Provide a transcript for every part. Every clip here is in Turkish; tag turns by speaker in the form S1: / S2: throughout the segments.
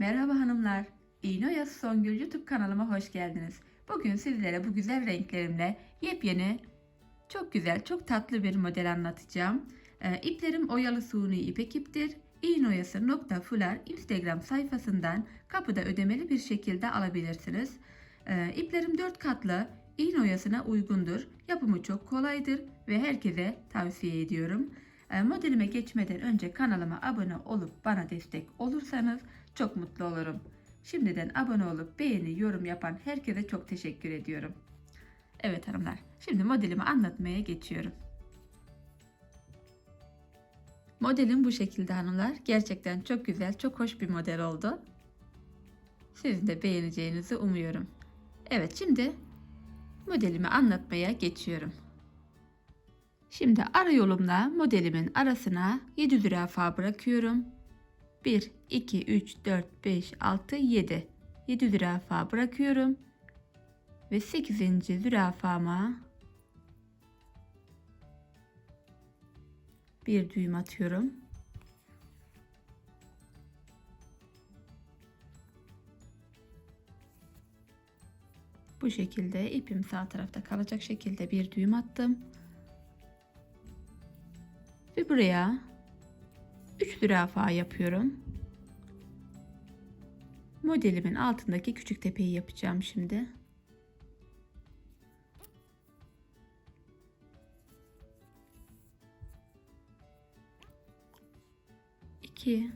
S1: Merhaba hanımlar. İğne Oyası Songül YouTube kanalıma hoş geldiniz. Bugün sizlere bu güzel renklerimle yepyeni, çok güzel, çok tatlı bir model anlatacağım. Ee, iplerim oyalı suni ipek iptir. İğneoyası.fular Instagram sayfasından kapıda ödemeli bir şekilde alabilirsiniz. Ee, iplerim 4 katlı, iğne oyasına uygundur. Yapımı çok kolaydır ve herkese tavsiye ediyorum. Ee, modelime geçmeden önce kanalıma abone olup bana destek olursanız çok mutlu olurum. Şimdiden abone olup beğeni, yorum yapan herkese çok teşekkür ediyorum. Evet hanımlar, şimdi modelimi anlatmaya geçiyorum. Modelim bu şekilde hanımlar. Gerçekten çok güzel, çok hoş bir model oldu. Sizin de beğeneceğinizi umuyorum. Evet, şimdi modelimi anlatmaya geçiyorum. Şimdi ara yolumla modelimin arasına 7 zürafa bırakıyorum. 1, 2, 3, 4, 5, 6, 7. 7 zürafa bırakıyorum. Ve 8. zürafama bir düğüm atıyorum. Bu şekilde ipim sağ tarafta kalacak şekilde bir düğüm attım. Ve buraya 3 zürafa yapıyorum. Modelimin altındaki küçük tepeyi yapacağım şimdi. İki.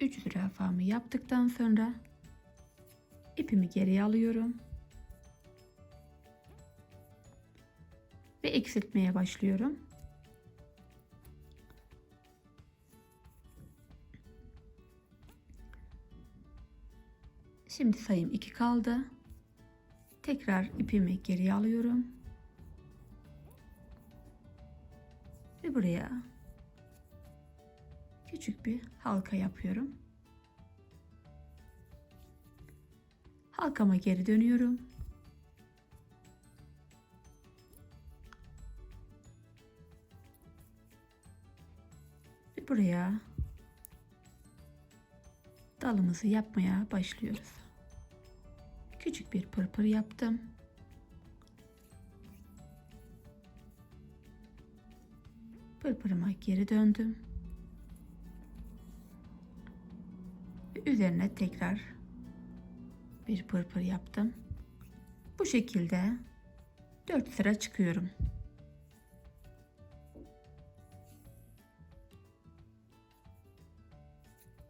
S1: Üç zürafamı yaptıktan sonra ipimi geriye alıyorum. Ve eksiltmeye başlıyorum. Şimdi sayım 2 kaldı. Tekrar ipimi geriye alıyorum. Ve buraya küçük bir halka yapıyorum. Halkama geri dönüyorum. Ve buraya dalımızı yapmaya başlıyoruz. Küçük bir pırpır yaptım. Pırpırıma geri döndüm. Üzerine tekrar bir pırpır yaptım. Bu şekilde 4 sıra çıkıyorum.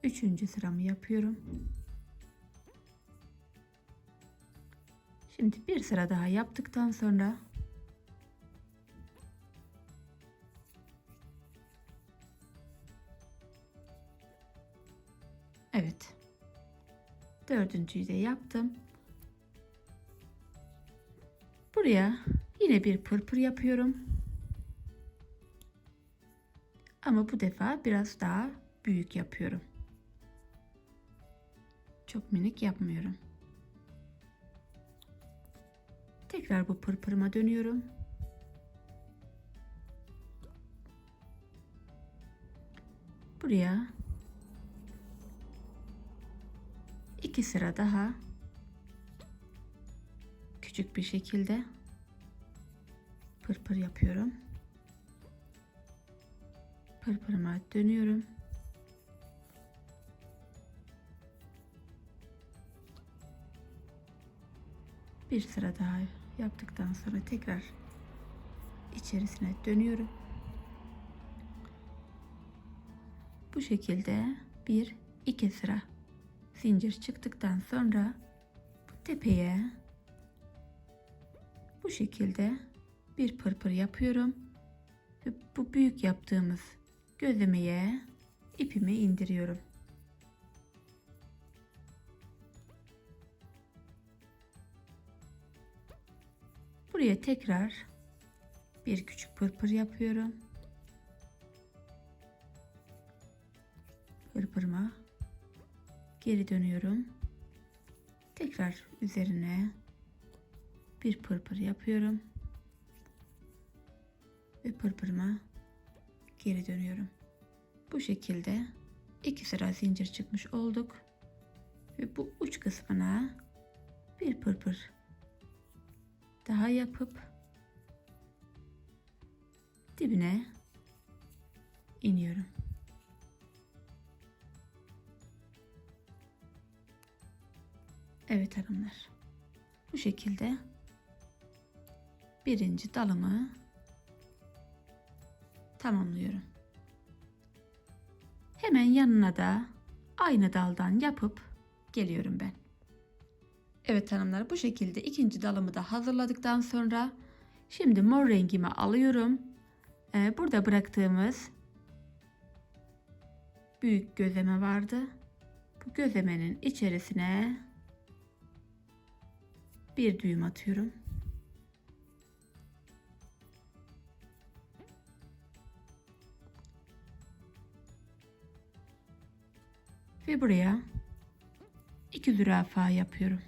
S1: Üçüncü sıramı yapıyorum. Şimdi bir sıra daha yaptıktan sonra Dördüncüyü de yaptım. Buraya yine bir pırpır yapıyorum. Ama bu defa biraz daha büyük yapıyorum. Çok minik yapmıyorum. Tekrar bu pırpırıma dönüyorum. Buraya iki sıra daha küçük bir şekilde pırpır yapıyorum. Pırpırıma dönüyorum. Bir sıra daha yaptıktan sonra tekrar içerisine dönüyorum. Bu şekilde bir iki sıra zincir çıktıktan sonra tepeye bu şekilde bir pırpır yapıyorum ve bu büyük yaptığımız gözlemeye ipimi indiriyorum. Buraya tekrar bir küçük pırpır yapıyorum. pırpırıma geri dönüyorum. Tekrar üzerine bir pırpır yapıyorum. Ve pırpırıma geri dönüyorum. Bu şekilde iki sıra zincir çıkmış olduk. Ve bu uç kısmına bir pırpır daha yapıp dibine iniyorum. Evet hanımlar. Bu şekilde birinci dalımı tamamlıyorum. Hemen yanına da aynı daldan yapıp geliyorum ben. Evet hanımlar bu şekilde ikinci dalımı da hazırladıktan sonra şimdi mor rengimi alıyorum. Ee, burada bıraktığımız büyük gözleme vardı. Bu gözlemenin içerisine bir düğüm atıyorum. Ve buraya iki zürafa yapıyorum.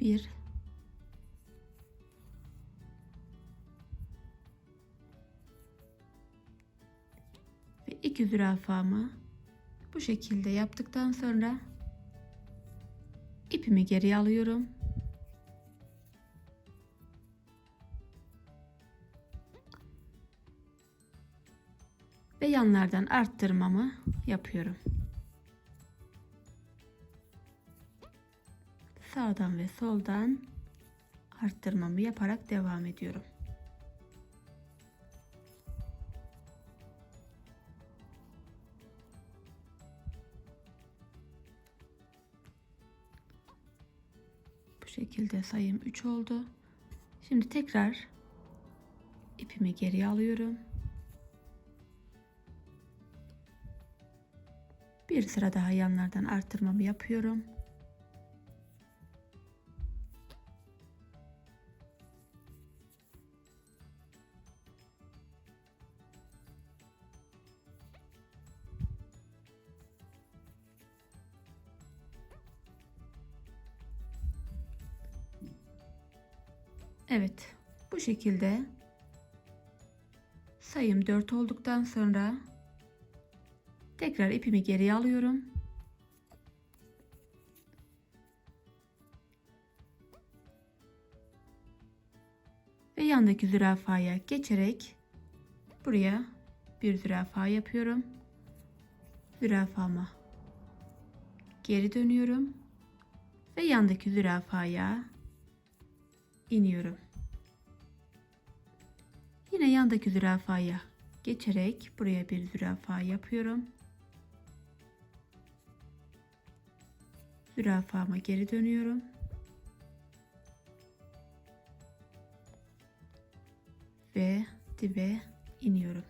S1: Bir iki zürafamı bu şekilde yaptıktan sonra ipimi geri alıyorum. Ve yanlardan arttırmamı yapıyorum. Sağdan ve soldan arttırmamı yaparak devam ediyorum. Şekilde sayım 3 oldu. Şimdi tekrar ipimi geriye alıyorum. Bir sıra daha yanlardan arttırmamı yapıyorum. Evet, bu şekilde sayım 4 olduktan sonra tekrar ipimi geriye alıyorum. Ve yandaki zürafaya geçerek buraya bir zürafa yapıyorum. Zürafama geri dönüyorum ve yandaki zürafaya iniyorum. Yine yandaki zürafaya geçerek buraya bir zürafa yapıyorum. Zürafama geri dönüyorum. Ve dibe iniyorum.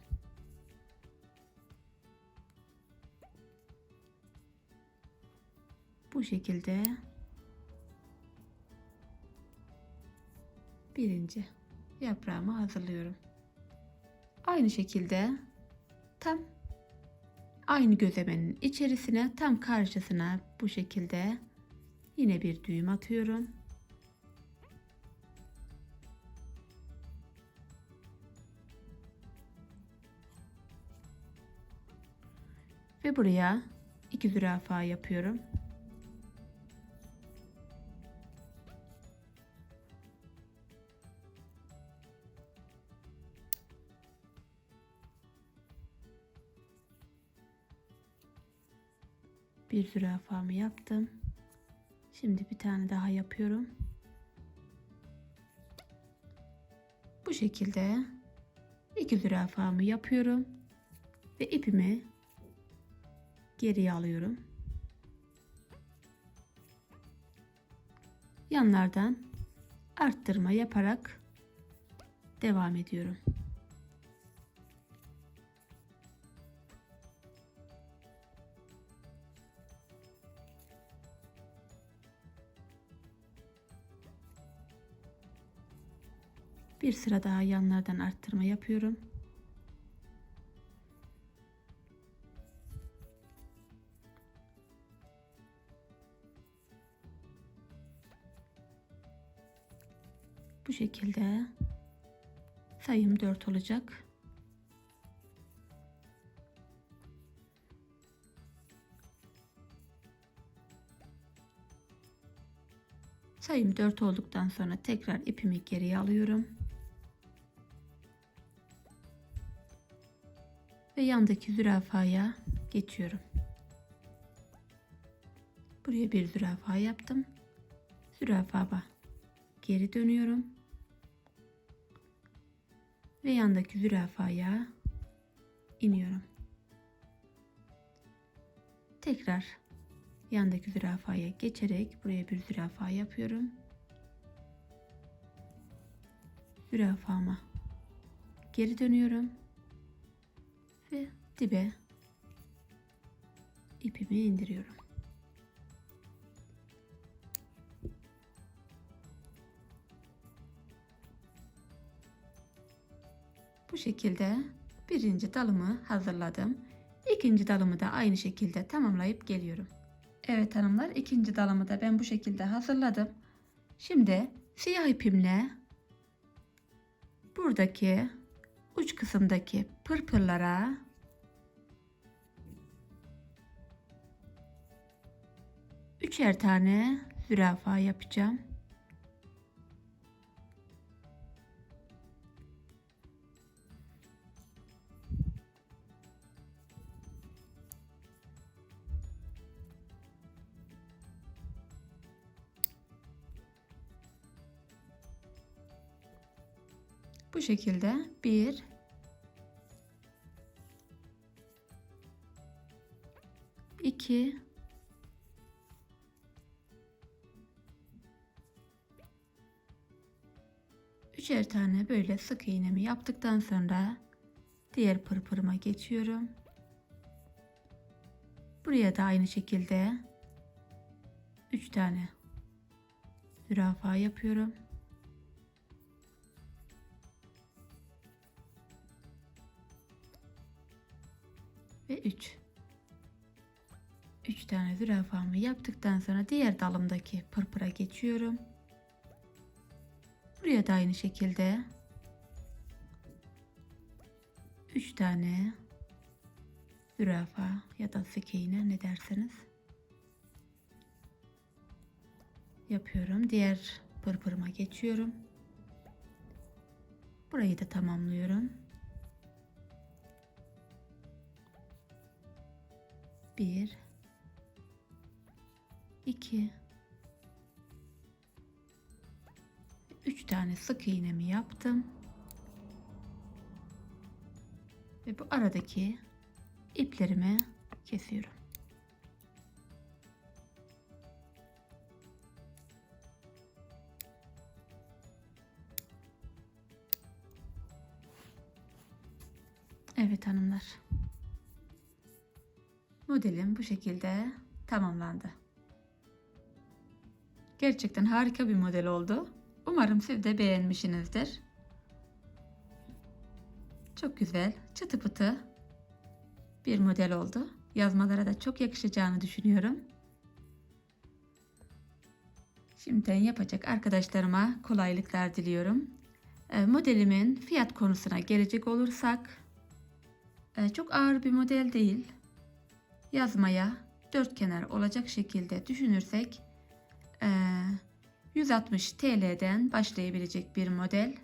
S1: Bu şekilde birinci yaprağımı hazırlıyorum. Aynı şekilde tam aynı gözlemenin içerisine tam karşısına bu şekilde yine bir düğüm atıyorum. Ve buraya iki zürafa yapıyorum. Bir zürafamı yaptım. Şimdi bir tane daha yapıyorum. Bu şekilde iki zürafamı yapıyorum ve ipimi geriye alıyorum. Yanlardan arttırma yaparak devam ediyorum. Bir sıra daha yanlardan arttırma yapıyorum. Bu şekilde sayım 4 olacak. Sayım 4 olduktan sonra tekrar ipimi geriye alıyorum. Ve yandaki zürafaya geçiyorum. Buraya bir zürafa yaptım. Zürafama geri dönüyorum. Ve yandaki zürafaya iniyorum. Tekrar yandaki zürafaya geçerek buraya bir zürafa yapıyorum. Zürafama geri dönüyorum ve dibe ipimi indiriyorum. Bu şekilde birinci dalımı hazırladım. İkinci dalımı da aynı şekilde tamamlayıp geliyorum. Evet hanımlar ikinci dalımı da ben bu şekilde hazırladım. Şimdi siyah ipimle buradaki uç kısımdaki pırpırlara üçer tane zürafa yapacağım. Bu şekilde bir iki üçer tane böyle sık iğnemi yaptıktan sonra diğer pırpırıma geçiyorum. Buraya da aynı şekilde üç tane zürafa yapıyorum. ve 3. 3 tane zürafamı yaptıktan sonra diğer dalımdaki pırpıra geçiyorum. Buraya da aynı şekilde 3 tane zürafa ya da sık iğne ne derseniz yapıyorum. Diğer pırpırıma geçiyorum. Burayı da tamamlıyorum. Bir, iki, üç tane sık iğnemi yaptım. Ve bu aradaki iplerimi kesiyorum. Evet hanımlar. Modelim bu şekilde tamamlandı. Gerçekten harika bir model oldu. Umarım siz de beğenmişsinizdir. Çok güzel, çıtı pıtı bir model oldu. Yazmalara da çok yakışacağını düşünüyorum. Şimdiden yapacak arkadaşlarıma kolaylıklar diliyorum. E, modelimin fiyat konusuna gelecek olursak e, çok ağır bir model değil yazmaya dört kenar olacak şekilde düşünürsek 160 TL'den başlayabilecek bir model.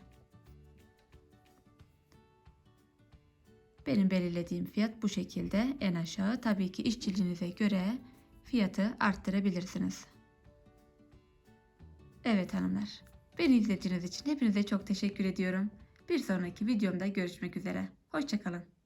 S1: Benim belirlediğim fiyat bu şekilde en aşağı. Tabii ki işçiliğinize göre fiyatı arttırabilirsiniz. Evet hanımlar. Beni izlediğiniz için hepinize çok teşekkür ediyorum. Bir sonraki videomda görüşmek üzere. Hoşçakalın.